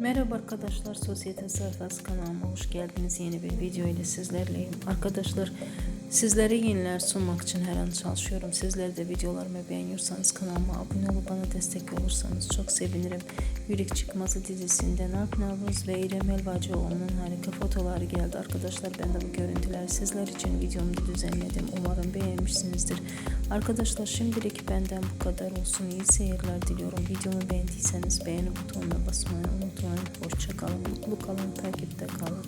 Merhaba arkadaşlar, Sosyete Sayfası kanalıma hoş geldiniz. Yeni bir video ile sizlerleyim. Arkadaşlar, sizlere yeniler sunmak için her an çalışıyorum. Sizler de videolarımı beğeniyorsanız kanalıma abone olup bana destek olursanız çok sevinirim. Yürek Çıkmazı dizisinden Alp Navruz ve İrem Elbacıoğlu'nun harika fotoğrafları geldi. Arkadaşlar ben de bu görüntüleri sizler için videomda düzenledim. Umarım beğenmişsinizdir. Arkadaşlar şimdilik benden bu kadar olsun. İyi seyirler diliyorum. Videomu beğendiyseniz beğeni butonuna basmayı unutmayın. Hoşçakalın, mutlu kalın, takipte kalın.